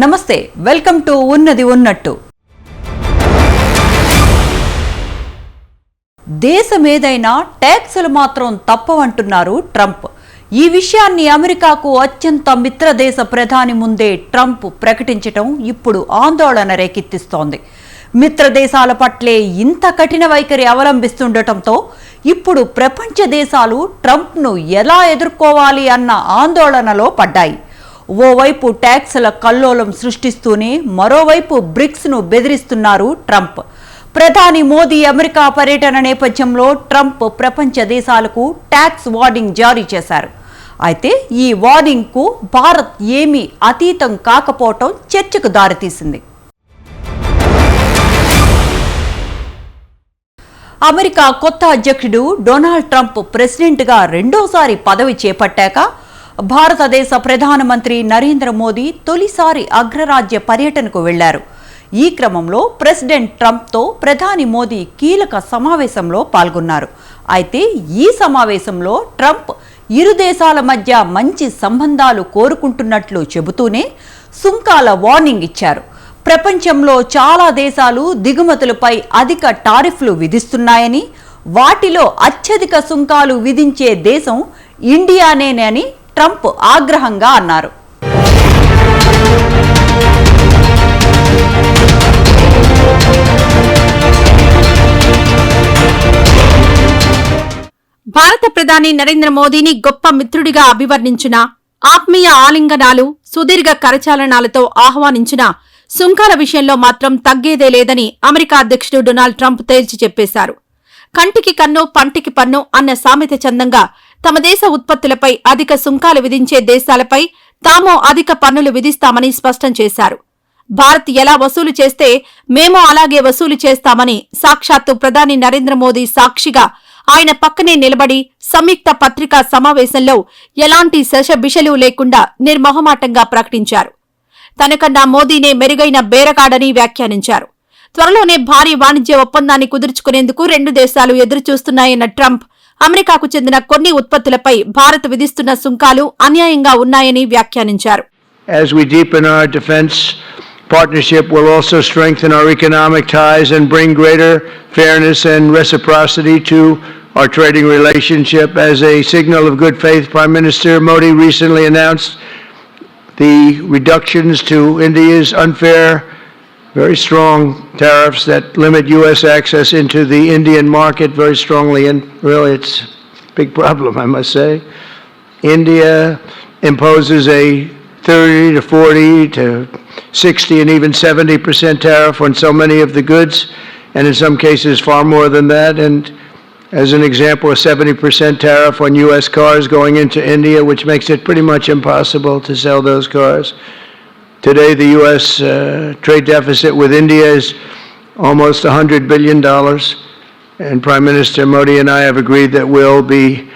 నమస్తే welcome to ఉన్నది ఉన్నట్టు. దేశమేదైనా ట్యాక్సులు మాత్రం తప్పవంటున్నారు ట్రంప్. ఈ విషయాన్ని అమెరికాకు అత్యంత మిత్రదేశ ప్రధాని ముందే ట్రంప్ ప్రకటించటం ఇప్పుడు ఆందోళన రేకెత్తిస్తోంది. మిత్రదేశాల పట్లే ఇంత కఠిన వైఖరి అవలంబిస్తుండటంతో ఇప్పుడు ప్రపంచ దేశాలు ట్రంప్ను ఎలా ఎదుర్కోవాలి అన్న ఆందోళనలో పడ్డాయి. ఓవైపు ట్యాక్స్ల కల్లోలం సృష్టిస్తూనే మరోవైపు బ్రిక్స్ను బెదిరిస్తున్నారు ట్రంప్. ప్రధాని మోదీ అమెరికా పర్యటన నేపథ్యంలో ట్రంప్ ప్రపంచ దేశాలకు ట్యాక్స్ వార్నింగ్ జారీ చేశారు. అయితే ఈ వార్నింగ్కు భారత్ ఏమీ అతీతం కాకపోవటం చర్చకు దారితీసింది. అమెరికా కొత్త అధ్యక్షుడు డొనాల్డ్ ట్రంప్ ప్రెసిడెంట్గా రెండోసారి పదవి చేపట్టాక భారతదేశ ప్రధానమంత్రి నరేంద్ర మోదీ తొలిసారి అగ్రరాజ్య పర్యటనకు వెళ్ళారు. ఈ క్రమంలో ప్రెసిడెంట్ ట్రంప్తో ప్రధాని మోదీ కీలక సమావేశంలో పాల్గొన్నారు. అయితే ఈ సమావేశంలో ట్రంప్ ఇరు దేశాల మధ్య మంచి సంబంధాలు కోరుకుంటున్నట్లు చెబుతూనే సుంకాల వార్నింగ్ ఇచ్చారు. ప్రపంచంలో చాలా దేశాలు దిగుమతులపై అధిక టారిఫ్లు విధిస్తున్నాయని వాటిలో అత్యధిక సుంకాలు విధించే దేశం ఇండియానేనని ట్రంప్ ఆగ్రహంగా అన్నారు. భారత ప్రధాని నరేంద్ర మోదీని గొప్ప మిత్రుడిగా అభివర్ణించిన ఆత్మీయ ఆలింగనాలు సుదీర్ఘ కరచాలనాలతో ఆహ్వానించిన సుంకాల విషయంలో మాత్రం తగ్గేదే లేదని అమెరికా అధ్యక్షుడు డొనాల్డ్ ట్రంప్ తేల్చి చెప్పేశారు. కంటికి కన్ను పంటికి పన్ను అన్న సామెత చందంగా తమ దేశ ఉత్పత్తులపై అధిక సుంకాలు విధించే దేశాలపై తాము అధిక పన్నులు విధిస్తామని స్పష్టం చేశారు. భారత్ ఎలా వసూలు చేస్తే మేము అలాగే వసూలు చేస్తామని సాక్షాత్తు ప్రధాని నరేంద్ర మోదీ సాక్షిగా ఆయన పక్కనే నిలబడి సంయుక్త పత్రికా సమావేశంలో ఎలాంటి శశబిషలు లేకుండా నిర్మొహమాటంగా ప్రకటించారు. తనకన్నా మోదీనే మెరుగైన బేరగాడని వ్యాఖ్యానించారు. త్వరలోనే భారీ వాణిజ్య ఒప్పందాన్ని కుదుర్చుకునేందుకు రెండు దేశాలు ఎదురుచూస్తున్నాయన్న ట్రంప్ అమెరికాకు చెందిన కొన్ని ఉత్పత్తులపై భారత్ విధిస్తున్న సుంకాలు అన్యాయంగా ఉన్నాయని వ్యాఖ్యానించారు As we deepen our defense partnership, will also strengthen our economic ties and bring greater fairness and reciprocity to our trading relationship. As a signal of good faith, Prime Minister Modi recently announced the reductions to India's unfair, very strong tariffs that limit U.S. access into the Indian market very strongly, and really it's a big problem, I must say. India imposes a 30 to 40 to 60 and even 70 percent tariff on so many of the goods, and in some cases far more than that. And as an example, a 70 percent tariff on U.S. cars going into India, which makes it pretty much impossible to sell those cars. Today, the U.S. Uh, trade deficit with India is almost $100 billion, and Prime Minister Modi and I have agreed that we'll be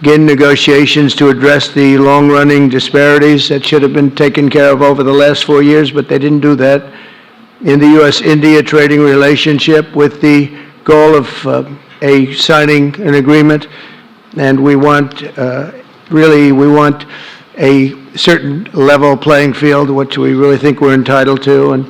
begin negotiations to address the long-running disparities that should have been taken care of over the last four years, but they didn't do that, in the U.S.-India trading relationship with the goal of uh, a signing an agreement. And we want, uh, really, we want a certain level playing field, which we really think we're entitled to, and,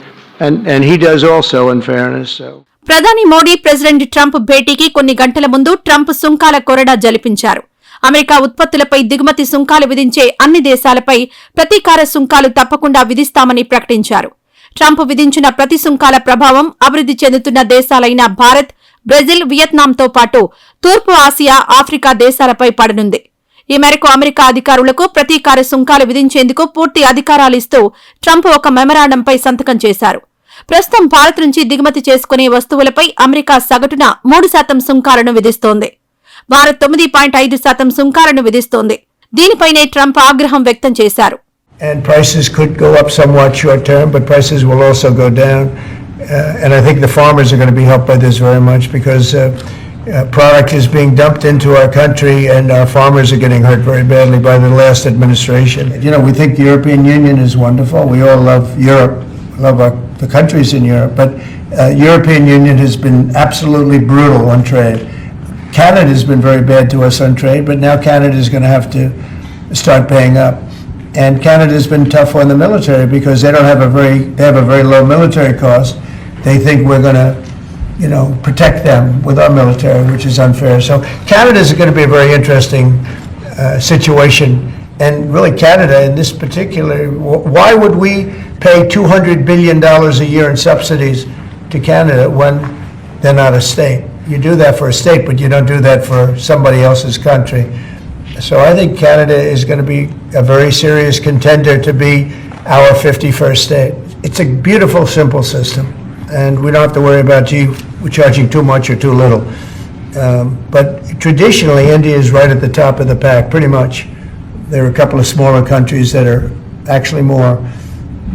and, and he does also, in fairness, so. ప్రధాని Modi president Trump భేటీకి కొన్ని గంటల ముందు Trump సుంకాల కొరడా జలిపించారు. America ఉత్పత్తులపై దిగుమతి సుంకాలు విధించే అన్ని దేశాలపై ప్రతీకార సుంకాలు తప్పకుండా విధిస్తామని ప్రకటించారు. ట్రంప్ విధించిన ప్రతి సుంకాల ప్రభావం అభివృద్ధి చెందుతున్న దేశాలైన భారత్ బ్రెజిల్ వియత్నాంతో పాటు తూర్పు ఆసియా ఆఫ్రికా దేశాలపై పడనుంది. ఈ మేరకు అమెరికా అధికారులకు ప్రతీకార సుంకాలు విధించేందుకు పూర్తి అధికారాలు ఇస్తూ ట్రంప్ ఒక మెమరాండంపై సంతకం చేశారు. ప్రస్తుతం భారత్ నుంచి దిగుమతి చేసుకునే వస్తువులపై అమెరికా సగటున మూడు శాతం సుంకాలను విధిస్తోంది. భారత్ తొమ్మిది పాయింట్ ఐదు శాతం సుంకాలను విధిస్తోంది. దీనిపైనే ట్రంప్ ఆగ్రహం వ్యక్తం చేశారు. And prices could go up somewhat short term, but prices will also go down. Uh, And I think the farmers are going to be helped by this very much because uh, uh, product is being dumped into our country and our farmers are getting hurt very badly by the last administration. You know, we think the European Union is wonderful. We all love Europe, love our, the countries in Europe, but uh, European Union has been absolutely brutal on trade. Canada has been very bad to us on trade, but now Canada is going to have to start paying up. And Canada's been tough on the military because they don't have a very, they have a very low military cost. They think we're going to, you know, protect them with our military, which is unfair. So Canada is going to be a very interesting uh, situation. And really, Canada, in this particular, why would we pay $200 billion a year in subsidies to Canada when they're not a state? You do that for a state, but you don't do that for somebody else's country. So I think Canada is going to be a very serious contender to be our 51st state. It's a beautiful, simple system, and we don't have to worry about, gee, we're charging too much or too little. Um, But traditionally, India is right at the top of the pack, pretty much. There are a couple of smaller countries that are actually more,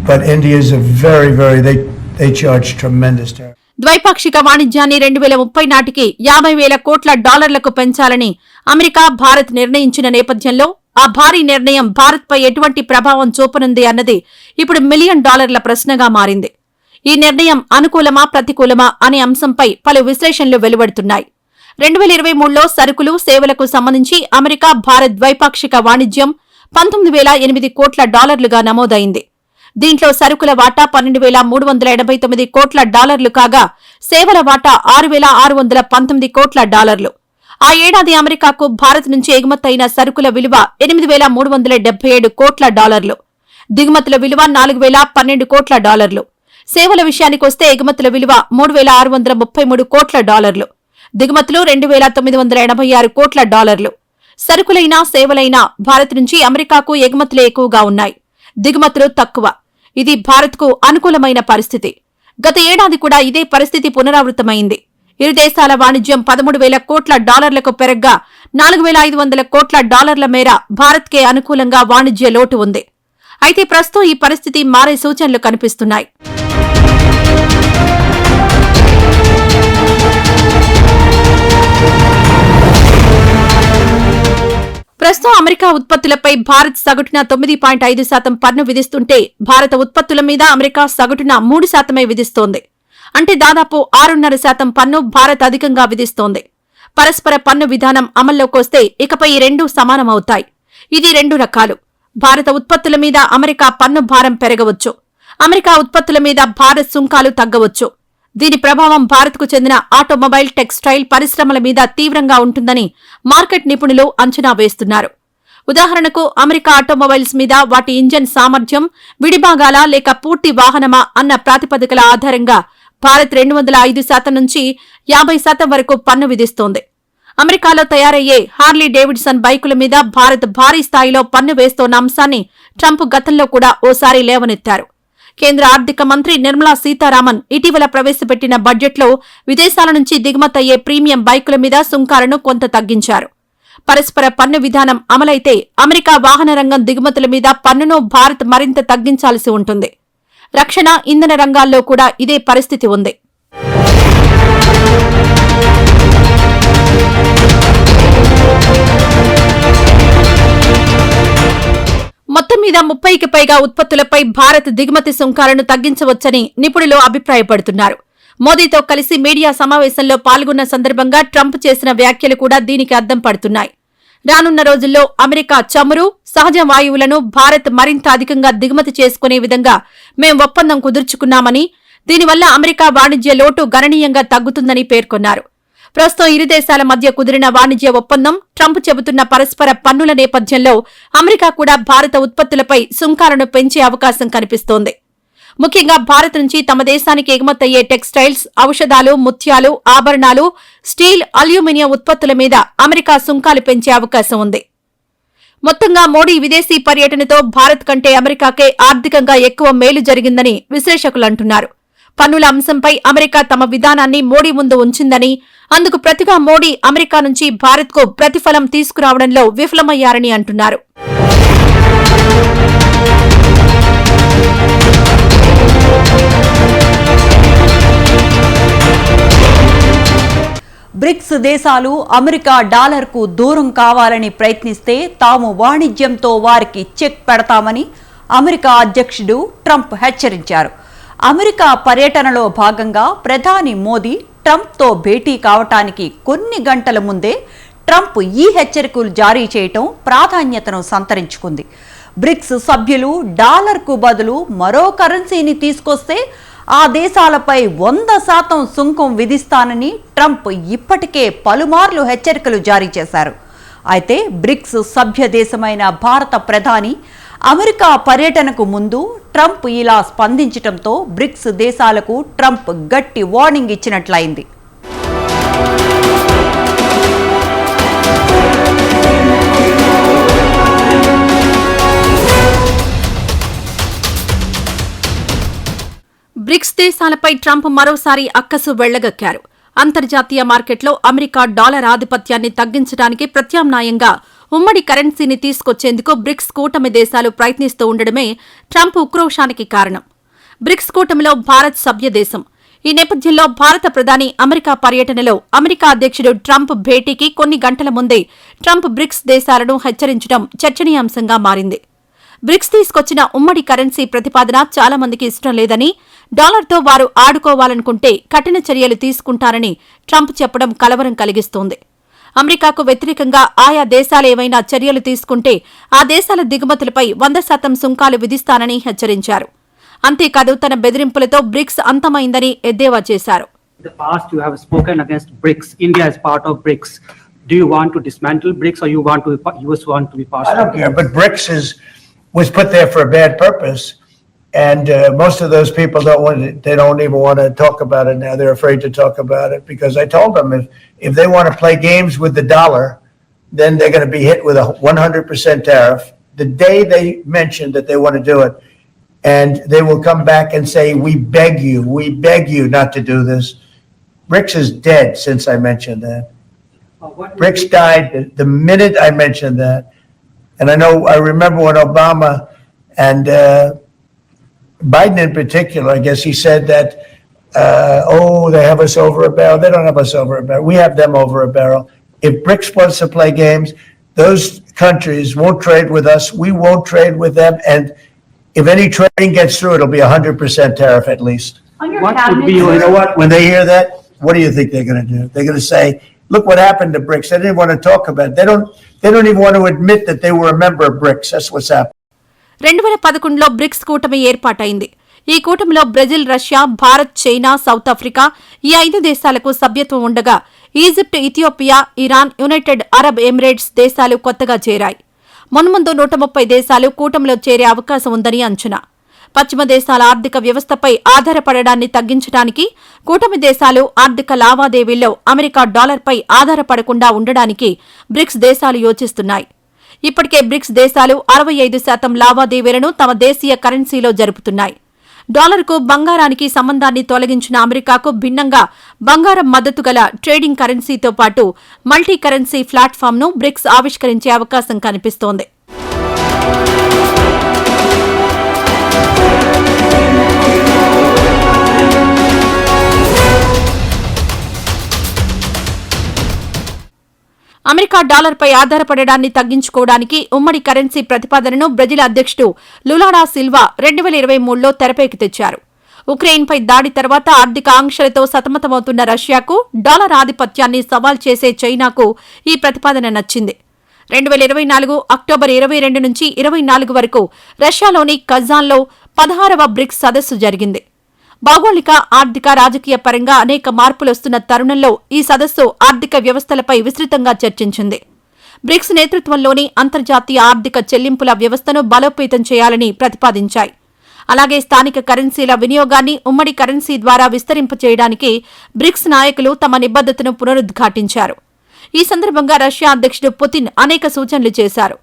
but India is a very, very, they, they charge tremendous tariffs. ద్వైపాక్షిక వాణిజ్యాన్ని రెండు వేల ముప్పై నాటికి యాభై వేల కోట్ల డాలర్లకు పెంచాలని అమెరికా భారత్ నిర్ణయించిన నేపథ్యంలో ఆ భారీ నిర్ణయం భారత్పై ఎటువంటి ప్రభావం చూపనుంది అన్నది ఇప్పుడు మిలియన్ డాలర్ల ప్రశ్నగా మారింది ఈ నిర్ణయం అనుకూలమా ప్రతికూలమా అనే అంశంపై పలు విశ్లేషణలు వెలువడుతున్నాయి. రెండు వేల ఇరవై మూడులో సరుకులు సేవలకు సంబంధించి అమెరికా భారత్ ద్వైపాక్షిక వాణిజ్యం పంతొమ్మిది వేల ఎనిమిది కోట్ల డాలర్లుగా నమోదైంది. దీంట్లో సరుకుల వాటా పన్నెండు వేల మూడు వందల ఎనభై తొమ్మిది కోట్ల డాలర్లు కాగా సేవల వాటా ఆరు వేల ఆరు వందల పంతొమ్మిది కోట్ల డాలర్లు. ఆ ఏడాది అమెరికాకు భారత్ నుంచి ఎగుమతైన సరుకుల విలువ ఎనిమిది వేల మూడు వందల డెబ్బై ఏడు కోట్ల డాలర్లు. దిగుమతుల విలువ నాలుగు వేల పన్నెండు కోట్ల డాలర్లు. సేవల విషయానికొస్తే ఎగుమతుల విలువ మూడు వేల ఆరు వందల ముప్పై మూడు కోట్ల డాలర్లు. దిగుమతులు రెండు వేల తొమ్మిది వందల ఎనభై ఆరు కోట్ల డాలర్లు. సరుకులైనా సేవలైనా భారత్ నుంచి అమెరికాకు ఎగుమతులే ఎక్కువగా ఉన్నాయి. దిగుమతులు తక్కువ. ఇది భారత్కు అనుకూలమైన పరిస్థితి. గత ఏడాది కూడా ఇదే పరిస్థితి పునరావృతమైంది. ఇరు దేశాల వాణిజ్యం పదమూడు వేల కోట్ల డాలర్లకు పెరగ్గా నాలుగు వేల ఐదు వందల కోట్ల డాలర్ల మేర భారత్కే అనుకూలంగా వాణిజ్య లోటు ఉంది. అయితే ప్రస్తుతం ఈ పరిస్థితి మారే సూచనలు కనిపిస్తున్నాయి. ప్రస్తుతం అమెరికా ఉత్పత్తులపై భారత్ సగటున తొమ్మిది పాయింట్ ఐదు శాతం పన్ను విధిస్తుంటే భారత ఉత్పత్తుల మీద అమెరికా సగటున మూడు శాతమే విధిస్తోంది. అంటే దాదాపు ఆరున్నర శాతం పన్ను భారత్ అధికంగా విధిస్తోంది. పరస్పర పన్ను విధానం అమల్లోకొస్తే ఇకపై ఈ రెండూ సమానమవుతాయి. ఇది రెండు రకాలు. భారత ఉత్పత్తుల మీద అమెరికా పన్ను భారం పెరగవచ్చు. అమెరికా ఉత్పత్తుల మీద భారత్ సుంకాలు తగ్గవచ్చు. దీని ప్రభావం భారత్కు చెందిన ఆటోమొబైల్ టెక్స్టైల్ పరిశ్రమల మీద తీవ్రంగా ఉంటుందని మార్కెట్ నిపుణులు అంచనా వేస్తున్నారు. ఉదాహరణకు అమెరికా ఆటోమొబైల్స్ మీద వాటి ఇంజన్ సామర్థ్యం విడిభాగాల లేక పూర్తి వాహనమా అన్న ప్రాతిపదికల ఆధారంగా భారత్ రెండు వందల ఐదు శాతం నుంచి యాభై శాతం వరకు పన్ను విధిస్తోంది. అమెరికాలో తయారయ్యే హార్లీ డేవిడ్సన్ బైకుల మీద భారత్ భారీ స్థాయిలో పన్ను వేస్తోన్న అంశాన్ని ట్రంప్ గతంలో కూడా ఓసారి లేవనెత్తారు. కేంద్ర ఆర్థిక మంత్రి నిర్మలా సీతారామన్ ఇటీవల ప్రవేశపెట్టిన బడ్జెట్లో విదేశాల నుంచి దిగుమతయ్యే ప్రీమియం బైకుల మీద సుంకాలను కొంత తగ్గించారు. పరస్పర పన్ను విధానం అమలైతే అమెరికా వాహన రంగం దిగుమతుల మీద పన్నును భారత్ మరింత తగ్గించాల్సి ఉంటుంది. రక్షణ ఇంధన రంగాల్లో కూడా ఇదే పరిస్థితి ఉంది. మొత్తం మీద ముప్పైకి పైగా ఉత్పత్తులపై భారత్ దిగుమతి సుంకాలను తగ్గించవచ్చని నిపుణులు అభిప్రాయపడుతున్నారు. మోదీతో కలిసి మీడియా సమావేశంలో పాల్గొన్న సందర్భంగా ట్రంప్ చేసిన వ్యాఖ్యలు కూడా దీనికి అద్దం పడుతున్నాయి. రానున్న రోజుల్లో అమెరికా చమురు సహజ వాయువులను భారత్ మరింత అధికంగా దిగుమతి చేసుకునే విధంగా మేం ఒప్పందం కుదుర్చుకున్నామని దీనివల్ల అమెరికా వాణిజ్య లోటు గణనీయంగా తగ్గుతుందని పేర్కొన్నారు. ప్రస్తుతం ఇరు దేశాల మధ్య కుదిరిన వాణిజ్య ఒప్పందం ట్రంప్ చెబుతున్న పరస్పర పన్నుల నేపథ్యంలో అమెరికా కూడా భారత ఉత్పత్తులపై సుంకాలను పెంచే అవకాశం కనిపిస్తోంది. ముఖ్యంగా భారత్ నుంచి తమ దేశానికి ఎగుమతయ్యే టెక్స్టైల్స్ ఔషధాలు ముత్యాలు ఆభరణాలు స్టీల్ అల్యూమినియం ఉత్పత్తుల మీద అమెరికా సుంకాలు పెంచే అవకాశం ఉంది. మొత్తంగా మోడీ విదేశీ పర్యటనతో భారత్ కంటే అమెరికాకే ఆర్థికంగా ఎక్కువ మేలు జరిగిందని విశ్లేషకులు అంటున్నారు. పన్నుల అంశంపై అమెరికా తమ విధానాన్ని మోడీ ముందు ఉంచిందని అందుకు ప్రతిగా మోడీ అమెరికా నుంచి భారత్కు ప్రతిఫలం తీసుకురావడంలో విఫలమయ్యారని అంటున్నారు. బ్రిక్స్ దేశాలు అమెరికా డాలర్కు దూరం కావాలని ప్రయత్నిస్తే తాము వాణిజ్యంతో వారికి చెక్ పెడతామని అమెరికా అధ్యక్షుడు ట్రంప్ హెచ్చరించారు. అమెరికా పర్యటనలో భాగంగా ప్రధాని మోదీ ట్రంప్తో భేటీ కావటానికి కొన్ని గంటల ముందే ట్రంప్ ఈ హెచ్చరికలు జారీ చేయటం ప్రాధాన్యతను సంతరించుకుంది. బ్రిక్స్ సభ్యులు డాలర్కు బదులు మరో కరెన్సీని తీసుకొస్తే ఆ దేశాలపై వంద శాతం సుంకం విధిస్తానని ట్రంప్ ఇప్పటికే పలుమార్లు హెచ్చరికలు జారీ చేశారు. అయితే బ్రిక్స్ సభ్య దేశమైన భారత ప్రధాని అమెరికా పర్యటనకు ముందు ట్రంప్ ఇలా స్పందించటంతో బ్రిక్స్ దేశాలకు ట్రంప్ గట్టి వార్నింగ్ ఇచ్చినట్లయింది. బ్రిక్స్ దేశాలపై ట్రంప్ మరోసారి అక్కసు వెళ్ళగక్కారు. అంతర్జాతీయ మార్కెట్లో అమెరికా డాలర్ ఆధిపత్యాన్ని తగ్గించడానికి ప్రత్యామ్నాయంగా ఉమ్మడి కరెన్సీని తీసుకొచ్చేందుకు బ్రిక్స్ కూటమి దేశాలు ప్రయత్నిస్తూ ఉండడమే ట్రంప్ ఉక్రోషానికి కారణం. బ్రిక్స్ కూటమిలో భారత్ సభ్యదేశం ఈ నేపథ్యంలో భారత ప్రధాని అమెరికా పర్యటనలో అమెరికా అధ్యక్షుడు ట్రంప్ భేటీకి కొన్ని గంటల ముందే ట్రంప్ బ్రిక్స్ దేశాలను హెచ్చరించడం చర్చనీయాంశంగా మారింది. బ్రిక్స్ తీసుకొచ్చిన ఉమ్మడి కరెన్సీ ప్రతిపాదన చాలా మందికి ఇష్టం లేదని డాలర్తో వారు ఆడుకోవాలనుకుంటే కఠిన చర్యలు తీసుకుంటారని ట్రంప్ చెప్పడం కలవరం కలిగిస్తోంది. అమెరికాకు వ్యతిరేకంగా ఆయా దేశాలు ఏవైనా చర్యలు తీసుకుంటే ఆ దేశాల దిగుమతులపై వంద శాతం సుంకాలు విధిస్తానని హెచ్చరించారు అంతేకాదు తన బెదిరింపులతో బ్రిక్స్ అంతమైందని ఎద్దేవా చేశారు the past, you have spoken against BRICS. India is part of BRICS. Do you want to dismantle BRICS or you want to, just want to be part I of don't it? care, but BRICS is, was put there for a bad purpose. And uh, most of those people don't want, to- they don't even want to talk about it now. They're afraid to talk about it because I told them if, if they want to play games with the dollar, then they're going to be hit with a 100% tariff the day they mention that they want to do it. And they will come back and say, we beg you, we beg you not to do this. BRICS is dead since I mentioned that. What would BRICS be- died the- the minute I mentioned that. And I know, I remember when Obama and uh, Biden in particular, I guess he said that, uh, oh, they have us over a barrel. They don't have us over a barrel. We have them over a barrel. If BRICS wants to play games, those countries won't trade with us. We won't trade with them. And if any trading gets through, it'll be 100% tariff at least. What would be You your, know what? When they hear that, what do you think they're going to do? They're going to say, look what happened to BRICS. They didn't want to talk about it. They don't, they don't even want to admit that they were a member of BRICS. That's what's happened. రెండు వేల పదకొండులో bricks కూటమి ఏర్పాటైంది. ఈ కూటమిలో Brazil Russia Bharat China South Africa ఈ ఐదు దేశాలకు సభ్యత్వం ఉండగా Egypt Ethiopia Iran United Arab Emirates దేశాలు కొత్తగా చేరాయి. మున్ముందు నూట ముప్పై దేశాలు కూటమిలో చేరే అవకాశం ఉందని అంచనా. పశ్చిమ దేశాల ఆర్థిక వ్యవస్థపై ఆధారపడడాన్ని తగ్గించడానికి కూటమి దేశాలు ఆర్థిక లావాదేవీల్లో అమెరికా డాలర్పై ఆధారపడకుండా ఉండడానికి బ్రిక్స్ దేశాలు యోచిస్తున్నాయి. ఇప్పటికే బ్రిక్స్ దేశాలు అరవై ఐదు శాతం లావాదేవీలను తమ దేశీయ కరెన్సీలో జరుపుతున్నాయి. డాలర్కు బంగారానికి సంబంధాన్ని తొలగించిన అమెరికాకు భిన్నంగా బంగారం మద్దతు గల ట్రేడింగ్ కరెన్సీతో పాటు మల్టీ కరెన్సీ ప్లాట్ఫామ్ను బ్రిక్స్ ఆవిష్కరించే అవకాశం కనిపిస్తోంది. అమెరికా డాలర్పై ఆధారపడడాన్ని తగ్గించుకోవడానికి ఉమ్మడి కరెన్సీ ప్రతిపాదనను బ్రెజిల్ అధ్యక్షుడు లులాడా సిల్వా రెండు వేల ఇరవై మూడులో తెరపైకి తెచ్చారు. ఉక్రెయిన్పై దాడి తర్వాత ఆర్థిక ఆంక్షలతో సతమతమవుతున్న రష్యాకు డాలర్ ఆధిపత్యాన్ని సవాల్ చేసే చైనాకు ఈ ప్రతిపాదన నచ్చింది. రెండు వేల ఇరవై నాలుగు అక్టోబర్ ఇరవై రెండు నుంచి ఇరవై నాలుగు వరకు రష్యాలోని కజాన్లో పదహారవ బ్రిక్స్ సదస్సు జరిగింది. భౌగోళిక ఆర్థిక రాజకీయ పరంగా అనేక మార్పులొస్తున్న తరుణంలో ఈ సదస్సు ఆర్థిక వ్యవస్థలపై విస్తృతంగా చర్చించింది. బ్రిక్స్ నేతృత్వంలోని అంతర్జాతీయ ఆర్థిక చెల్లింపుల వ్యవస్థను బలోపేతం చేయాలని ప్రతిపాదించాయి. అలాగే స్థానిక కరెన్సీల వినియోగాన్ని ఉమ్మడి కరెన్సీ ద్వారా విస్తరింపచేయడానికి బ్రిక్స్ నాయకులు తమ నిబద్ధతను పునరుద్ఘాటించారు. ఈ సందర్భంగా రష్యా అధ్యక్షుడు పుతిన్ అనేక సూచనలు చేశారు.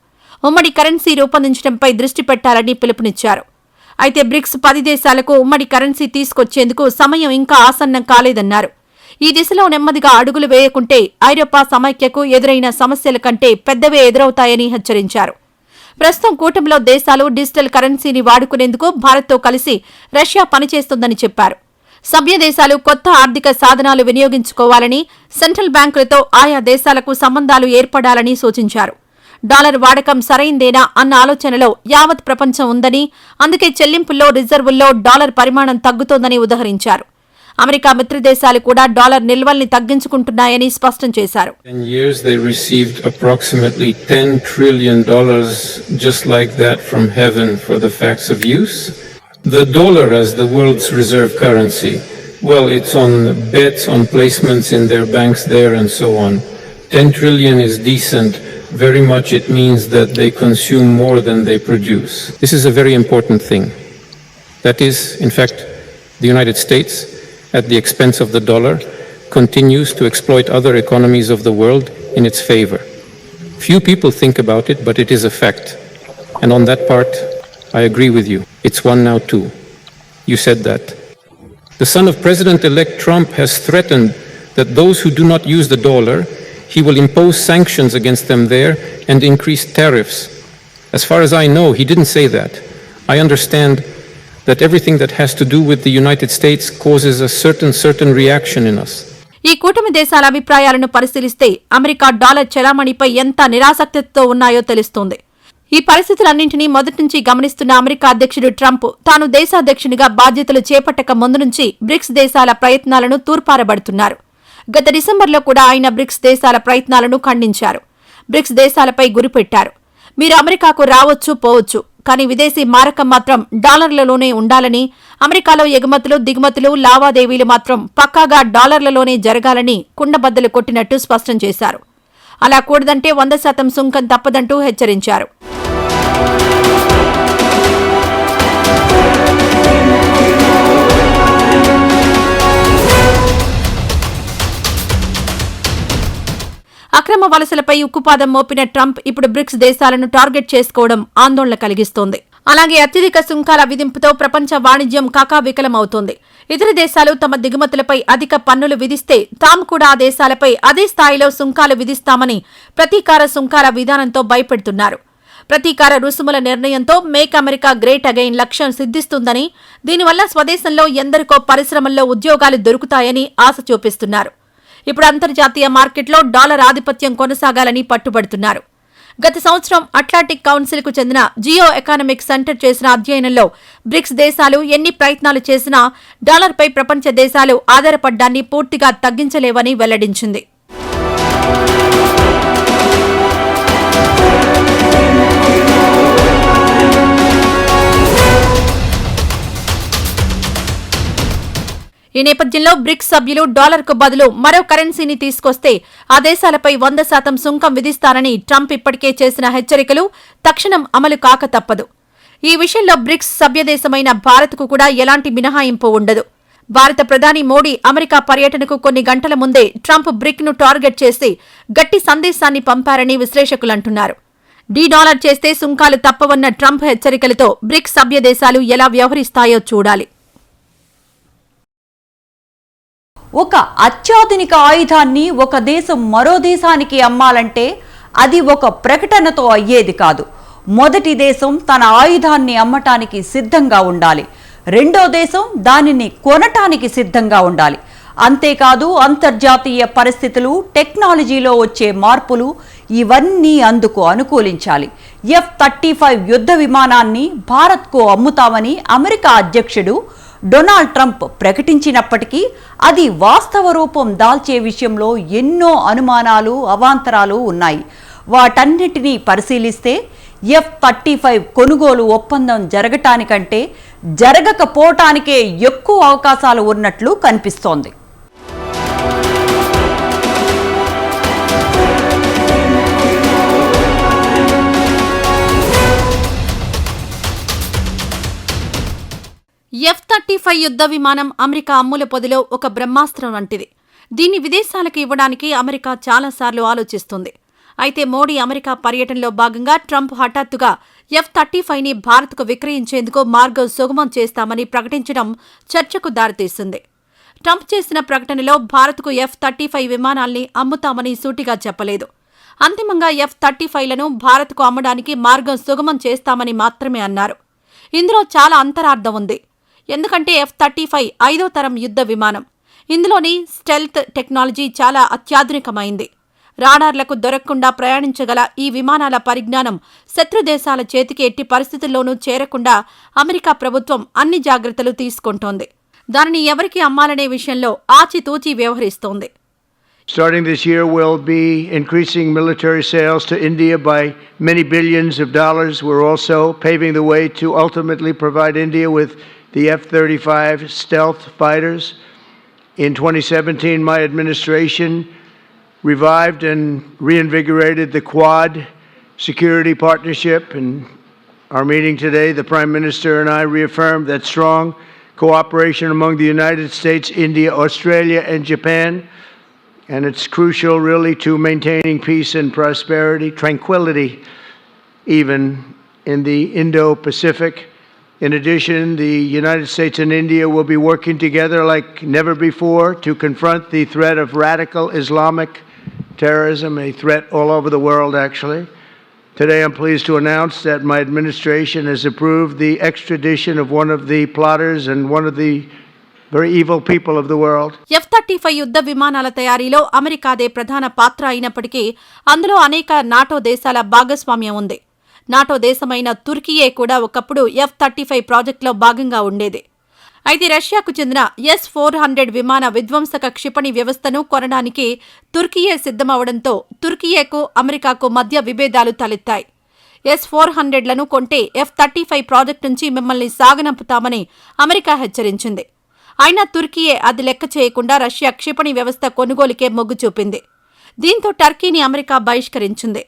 ఉమ్మడి కరెన్సీ రూపొందించడంపై దృష్టి పెట్టాలని పిలుపునిచ్చారు. అయితే బ్రిక్స్ పది దేశాలకు ఉమ్మడి కరెన్సీ తీసుకొచ్చేందుకు సమయం ఇంకా ఆసన్నం కాలేదన్నారు. ఈ దిశలో నెమ్మదిగా అడుగులు వేయకుంటే ఐరోపా సమైక్యకు ఎదురైన సమస్యల కంటే పెద్దవే ఎదురవుతాయని హెచ్చరించారు. ప్రస్తుతం కూటమిలో దేశాలు డిజిటల్ కరెన్సీని వాడుకునేందుకు భారత్తో కలిసి రష్యా పనిచేస్తుందని చెప్పారు. సభ్య దేశాలు కొత్త ఆర్థిక సాధనాలు వినియోగించుకోవాలని సెంట్రల్ బ్యాంకులతో ఆయా దేశాలకు సంబంధాలు ఏర్పడాలని సూచించారు. డాలర్ వాడకం సరైందేనా అన్న ఆలోచనలో యావత్ ప్రపంచం ఉందని అందుకే చెల్లింపుల్లో రిజర్వుల్లో డాలర్ పరిమాణం తగ్గుతోందని ఉదహరించారు అమెరికా మిత్రదేశాలు కూడా డాలర్ నిల్వల్ని తగ్గించుకుంటున్నాయని స్పష్టం చేశారు The dollar as the world's reserve currency, well, it's on bets, on placements in their banks there and so on. 10 trillion is decent. Very much it means that they consume more than they produce. This is a very important thing. That is, in fact, the United States, at the expense of the dollar, continues to exploit other economies of the world in its favor. Few people think about it, but it is a fact. And on that part, I agree with you. It's one now, too. You said that. The son of President elect Trump has threatened that those who do not use the dollar, he will impose sanctions against them there and increase tariffs. As far as I know, he didn't say that. I understand that everything that has to do with the United States causes a certain, certain reaction in us. ఈ కూటమి దేశాల అభిప్రాయాలను పరిశీలిస్తే America dollar చెలామణిపై ఎంత నిరాసక్తితో ఉన్నాయో తెలుస్తోంది ఈ పరిస్థితులన్నింటినీ మొదటి నుంచి గమనిస్తున్న అమెరికా అధ్యక్షుడు ట్రంప్ తాను దేశాధ్యక్షునిగా బాధ్యతలు చేపట్టక ముందు నుంచి బ్రిక్స్ దేశాల ప్రయత్నాలను తూర్పారబడుతున్నారు గత డిసెంబర్లో కూడా ఆయన బ్రిక్స్ దేశాల ప్రయత్నాలను ఖండించారు. బ్రిక్స్ దేశాలపై గురిపెట్టారు. మీరు అమెరికాకు రావచ్చు పోవచ్చు కానీ విదేశీ మారకం మాత్రం డాలర్లలోనే ఉండాలని అమెరికాలో ఎగుమతులు దిగుమతులు లావాదేవీలు మాత్రం పక్కాగా డాలర్లలోనే జరగాలని కుండబద్దలు కొట్టినట్టు స్పష్టం చేశారు. అలా కూడదంటే వంద శాతం సుంకం తప్పదంటూ హెచ్చరించారు. అక్రమ వలసలపై ఉక్కుపాదం మోపిన ట్రంప్ ఇప్పుడు బ్రిక్స్ దేశాలను టార్గెట్ చేసుకోవడం ఆందోళన కలిగిస్తోంది. అలాగే అత్యధిక సుంకాల విధింపుతో ప్రపంచ వాణిజ్యం కాకావికలమవుతోంది ఇతర దేశాలు తమ దిగుమతులపై అధిక పన్నులు విధిస్తే తాము కూడా ఆ దేశాలపై అదే స్థాయిలో సుంకాలు విధిస్తామని ప్రతీకార సుంకాల విధానంతో భయపెడుతున్నారు. ప్రతీకార రుసుముల నిర్ణయంతో మేక్ అమెరికా గ్రేట్ అగైన్ లక్ష్యం సిద్ధిస్తుందని దీనివల్ల స్వదేశంలో ఎందరికో పరిశ్రమల్లో ఉద్యోగాలు దొరుకుతాయని ఆశ చూపిస్తున్నారు. ఇప్పుడు అంతర్జాతీయ మార్కెట్లో డాలర్ ఆధిపత్యం కొనసాగాలని పట్టుబడుతున్నారు. గత సంవత్సరం అట్లాంటిక్ కౌన్సిల్కు చెందిన జియో ఎకానమిక్ సెంటర్ చేసిన అధ్యయనంలో బ్రిక్స్ దేశాలు ఎన్ని ప్రయత్నాలు చేసినా డాలర్పై ప్రపంచ దేశాలు ఆధారపడ్డాన్ని పూర్తిగా తగ్గించలేవని వెల్లడించింది. ఈ నేపథ్యంలో బ్రిక్స్ సభ్యులు డాలర్కు బదులు మరో కరెన్సీని తీసుకొస్తే ఆ దేశాలపై వంద శాతం సుంకం విధిస్తారని ట్రంప్ ఇప్పటికే చేసిన హెచ్చరికలు తక్షణం అమలు కాక తప్పదు. ఈ విషయంలో బ్రిక్స్ సభ్యదేశమైన భారత్కు కూడా ఎలాంటి మినహాయింపు ఉండదు. భారత ప్రధాని మోడీ అమెరికా పర్యటనకు కొన్ని గంటల ముందే ట్రంప్ బ్రిక్ను టార్గెట్ చేసి గట్టి సందేశాన్ని పంపారని విశ్లేషకులు అంటున్నారు డీ డాలర్ చేస్తే సుంకాలు తప్పవన్న ట్రంప్ హెచ్చరికలతో బ్రిక్స్ సభ్య దేశాలు ఎలా వ్యవహరిస్తాయో చూడాలి. ఒక అత్యాధునిక ఆయుధాన్ని ఒక దేశం మరో దేశానికి అమ్మాలంటే అది ఒక ప్రకటనతో అయ్యేది కాదు. మొదటి దేశం తన ఆయుధాన్ని అమ్మటానికి సిద్ధంగా ఉండాలి. రెండో దేశం దానిని కొనటానికి సిద్ధంగా ఉండాలి. అంతేకాదు అంతర్జాతీయ పరిస్థితులు టెక్నాలజీలో వచ్చే మార్పులు ఇవన్నీ అందుకు అనుకూలించాలి. ఎఫ్ థర్టీ ఫైవ్ యుద్ధ విమానాన్ని భారత్కు అమ్ముతామని అమెరికా అధ్యక్షుడు డొనాల్డ్ ట్రంప్ ప్రకటించినప్పటికీ అది వాస్తవ రూపం దాల్చే విషయంలో ఎన్నో అనుమానాలు అవాంతరాలు ఉన్నాయి. వాటన్నిటినీ పరిశీలిస్తే ఎఫ్ థర్టీ ఫైవ్ కొనుగోలు ఒప్పందం జరగటానికంటే జరగకపోవటానికే ఎక్కువ అవకాశాలు ఉన్నట్లు కనిపిస్తోంది. ఎఫ్ థర్టీ ఫైవ్ యుద్ధ విమానం అమెరికా అమ్ముల పొదిలో ఒక బ్రహ్మాస్త్రం వంటిది. దీన్ని విదేశాలకు ఇవ్వడానికి అమెరికా చాలాసార్లు ఆలోచిస్తుంది. అయితే మోడీ అమెరికా పర్యటనలో భాగంగా ట్రంప్ హఠాత్తుగా ఎఫ్ థర్టీ ఫైవ్ని భారత్కు విక్రయించేందుకు మార్గం సుగమం చేస్తామని ప్రకటించడం చర్చకు దారితీస్తుంది ట్రంప్ చేసిన ప్రకటనలో భారత్కు ఎఫ్ థర్టీ ఫైవ్ విమానాల్ని అమ్ముతామని సూటిగా చెప్పలేదు. అంతిమంగా ఎఫ్ థర్టీ ఫైవ్లను భారత్కు అమ్మడానికి మార్గం సుగమం చేస్తామని మాత్రమే అన్నారు. ఇందులో చాలా అంతరార్థం ఉంది. ఎందుకంటే ఎఫ్ థర్టీ ఫైవ్ ఐదో తరం యుద్ధ విమానం. ఇందులోని స్టెల్త్ టెక్నాలజీ చాలా అత్యాధునికమైంది. రాడార్లకు దొరకకుండా ప్రయాణించగల ఈ విమానాల పరిజ్ఞానం శత్రు దేశాల చేతికి ఎట్టి పరిస్థితుల్లోనూ చేరకుండా అమెరికా ప్రభుత్వం అన్ని జాగ్రత్తలు తీసుకుంటోంది. దానిని ఎవరికి అమ్మాలనే విషయంలో ఆచితూచి వ్యవహరిస్తోంది. Starting this year, we'll be increasing military sales to India by many billions of dollars. We're also paving the way to ultimately provide India with the F 35 stealth fighters. In 2017, my administration revived and reinvigorated the Quad security partnership. And our meeting today, the Prime Minister and I reaffirmed that strong cooperation among the United States, India, Australia, and Japan and it's crucial really to maintaining peace and prosperity, tranquility, even in the Indo Pacific. In addition, the United States and India will be working together like never before to confront the threat of radical Islamic terrorism, a threat all over the world, actually. Today, I'm pleased to announce that my administration has approved the extradition of one of the plotters and one of the very evil people of the world. F thirty five యుద్ధ విమానాల తయారీలో అమెరికాదే ప్రధాన పాత్ర అయినప్పటికీ అందులో అనేక NATO దేశాల భాగస్వామ్యం ఉంది నాటో దేశమైన తుర్కీయే కూడా ఒకప్పుడు ఎఫ్ థర్టీ ఫైవ్ ప్రాజెక్టులో భాగంగా ఉండేది. అయితే రష్యాకు చెందిన ఎస్ ఫోర్ హండ్రెడ్ విమాన విధ్వంసక క్షిపణి వ్యవస్థను కొనడానికి తుర్కీయే సిద్ధమవడంతో తుర్కీయేకు అమెరికాకు మధ్య విభేదాలు తలెత్తాయి. ఎస్ ఫోర్ హండ్రెడ్లను కొంటే ఎఫ్ థర్టీ ఫైవ్ ప్రాజెక్టు నుంచి మిమ్మల్ని సాగనంపుతామని అమెరికా హెచ్చరించింది. అయినా తుర్కీయే అది లెక్క చేయకుండా రష్యా క్షిపణి వ్యవస్థ కొనుగోలుకే మొగ్గు చూపింది. దీంతో టర్కీని అమెరికా బహిష్కరించింది.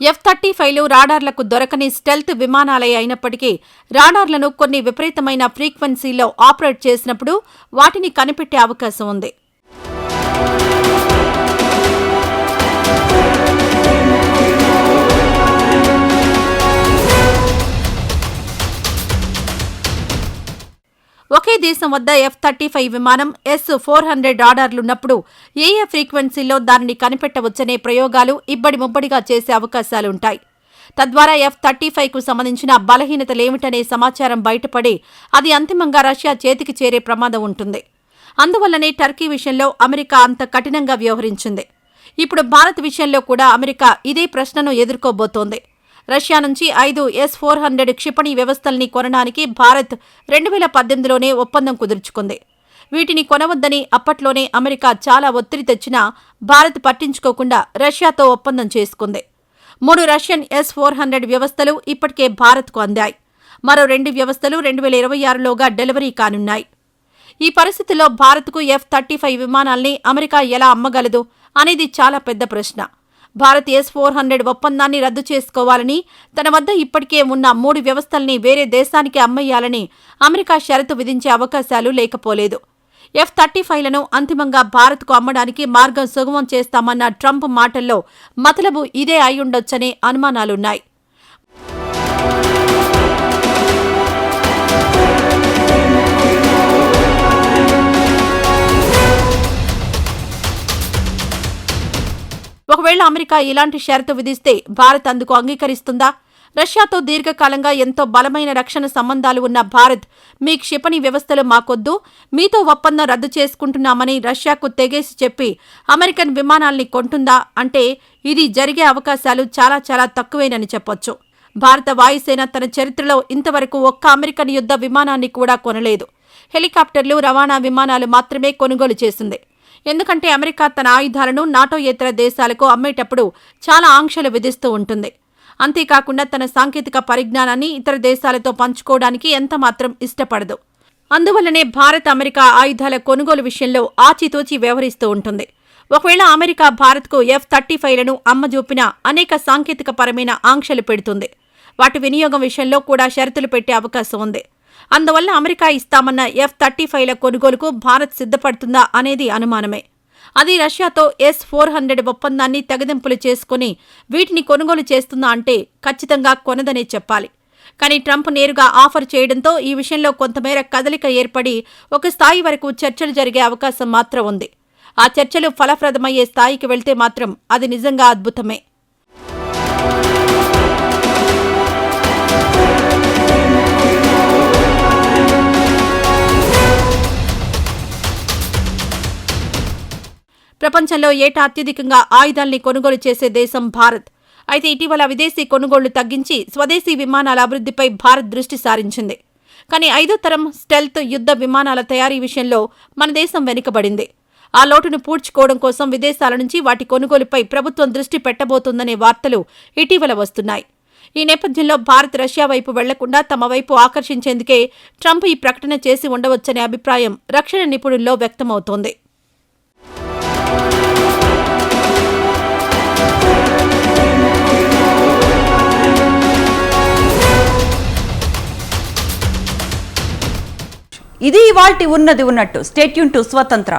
ఎఫ్ థర్టీ ఫైవ్లు రాడార్లకు దొరకని స్టెల్త్ విమానాలే అయినప్పటికీ రాడార్లను కొన్ని విపరీతమైన ఫ్రీక్వెన్సీలో ఆపరేట్ చేసినప్పుడు వాటిని కనిపెట్టే అవకాశం ఉంది. ఒకే దేశం వద్ద ఎఫ్ థర్టీ ఫైవ్ విమానం ఎస్ ఫోర్ హండ్రెడ్ రాడార్లున్నప్పుడు ఏ ఏ ఫ్రీక్వెన్సీలో దానిని కనిపెట్టవచ్చనే ప్రయోగాలు ఇబ్బడి ముబ్బడిగా చేసే అవకాశాలుంటాయి. తద్వారా ఎఫ్ థర్టీ ఫైవ్కు సంబంధించిన బలహీనతలేమిటనే సమాచారం బయటపడి అది అంతిమంగా రష్యా చేతికి చేరే ప్రమాదం ఉంటుంది. అందువల్లనే టర్కీ విషయంలో అమెరికా అంత కఠినంగా వ్యవహరించింది. ఇప్పుడు భారత్ విషయంలో కూడా అమెరికా ఇదే ప్రశ్నను ఎదుర్కోబోతోంది. రష్యా నుంచి ఐదు ఎస్ ఫోర్ హండ్రెడ్ క్షిపణి వ్యవస్థల్ని కొనడానికి భారత్ రెండు వేల పద్దెనిమిదిలోనే ఒప్పందం కుదుర్చుకుంది. వీటిని కొనవద్దని అప్పట్లోనే అమెరికా చాలా ఒత్తిడి తెచ్చినా భారత్ పట్టించుకోకుండా రష్యాతో ఒప్పందం చేసుకుంది. మూడు రష్యన్ ఎస్ ఫోర్ హండ్రెడ్ వ్యవస్థలు ఇప్పటికే భారత్కు అందాయి. మరో రెండు వ్యవస్థలు రెండు వేల ఇరవై ఆరులోగా డెలివరీ కానున్నాయి. ఈ పరిస్థితిలో భారత్కు ఎఫ్ థర్టీ ఫైవ్ విమానాల్ని అమెరికా ఎలా అమ్మగలదు అనేది చాలా పెద్ద ప్రశ్న. భారత్ ఎస్ ఫోర్ హండ్రెడ్ ఒప్పందాన్ని రద్దు చేసుకోవాలని తన వద్ద ఇప్పటికే ఉన్న మూడు వ్యవస్థల్ని వేరే దేశానికి అమ్మేయాలని అమెరికా షరతు విధించే అవకాశాలు లేకపోలేదు. ఎఫ్ థర్టీ ఫైవ్లను అంతిమంగా భారత్కు అమ్మడానికి మార్గం సుగమం చేస్తామన్న ట్రంప్ మాటల్లో మతలబు ఇదే అయ్యుండొచ్చనే అనుమానాలున్నాయి. ఒకవేళ అమెరికా ఇలాంటి షరతు విధిస్తే భారత్ అందుకు అంగీకరిస్తుందా? రష్యాతో దీర్ఘకాలంగా ఎంతో బలమైన రక్షణ సంబంధాలు ఉన్న భారత్ మీ క్షిపణి వ్యవస్థలు మాకొద్దు మీతో ఒప్పందం రద్దు చేసుకుంటున్నామని రష్యాకు తెగేసి చెప్పి అమెరికన్ విమానాల్ని కొంటుందా? అంటే ఇది జరిగే అవకాశాలు చాలా చాలా తక్కువేనని చెప్పొచ్చు. భారత వాయుసేన తన చరిత్రలో ఇంతవరకు ఒక్క అమెరికన్ యుద్ధ విమానాన్ని కూడా కొనలేదు. హెలికాప్టర్లు రవాణా విమానాలు మాత్రమే కొనుగోలు చేసింది. ఎందుకంటే అమెరికా తన ఆయుధాలను నాటో ఇతర దేశాలకు అమ్మేటప్పుడు చాలా ఆంక్షలు విధిస్తూ ఉంటుంది. అంతేకాకుండా తన సాంకేతిక పరిజ్ఞానాన్ని ఇతర దేశాలతో పంచుకోవడానికి ఎంతమాత్రం ఇష్టపడదు. అందువల్లనే భారత్ అమెరికా ఆయుధాల కొనుగోలు విషయంలో ఆచితూచి వ్యవహరిస్తూ ఉంటుంది. ఒకవేళ అమెరికా భారత్కు ఎఫ్ థర్టీ ఫైవ్లను అమ్మజూపిన అనేక సాంకేతిక పరమైన ఆంక్షలు పెడుతుంది. వాటి వినియోగం విషయంలో కూడా షరతులు పెట్టే అవకాశం ఉంది. అందువల్ల అమెరికా ఇస్తామన్న ఎఫ్ థర్టీ ఫైవ్ల కొనుగోలుకు భారత్ సిద్ధపడుతుందా అనేది అనుమానమే. అది రష్యాతో ఎస్ ఫోర్ హండ్రెడ్ ఒప్పందాన్ని తెగదింపులు చేసుకుని వీటిని కొనుగోలు చేస్తుందా అంటే ఖచ్చితంగా కొనదనే చెప్పాలి. కానీ ట్రంప్ నేరుగా ఆఫర్ చేయడంతో ఈ విషయంలో కొంతమేర కదలిక ఏర్పడి ఒక స్థాయి వరకు చర్చలు జరిగే అవకాశం మాత్రం ఉంది. ఆ చర్చలు ఫలప్రదమయ్యే స్థాయికి వెళ్తే మాత్రం అది నిజంగా అద్భుతమే. ప్రపంచంలో ఏటా అత్యధికంగా ఆయుధాల్ని కొనుగోలు చేసే దేశం భారత్. అయితే ఇటీవల విదేశీ కొనుగోళ్ళు తగ్గించి స్వదేశీ విమానాల అభివృద్ధిపై భారత్ దృష్టి సారించింది. కానీ ఐదో తరం స్టెల్త్ యుద్ధ విమానాల తయారీ విషయంలో మన దేశం వెనుకబడింది. ఆ లోటును పూడ్చుకోవడం కోసం విదేశాల నుంచి వాటి కొనుగోలుపై ప్రభుత్వం దృష్టి పెట్టబోతోందనే వార్తలు ఇటీవల వస్తున్నాయి. ఈ నేపథ్యంలో భారత్ రష్యా వైపు వెళ్ళకుండా తమ వైపు ఆకర్షించేందుకే ట్రంప్ ఈ ప్రకటన చేసి ఉండవచ్చనే అభిప్రాయం రక్షణ నిపుణుల్లో వ్యక్తమవుతోంది. ఇది ఇవాల్టి ఉన్నది ఉన్నట్టు. స్టేట్యూన్ టు స్వతంత్ర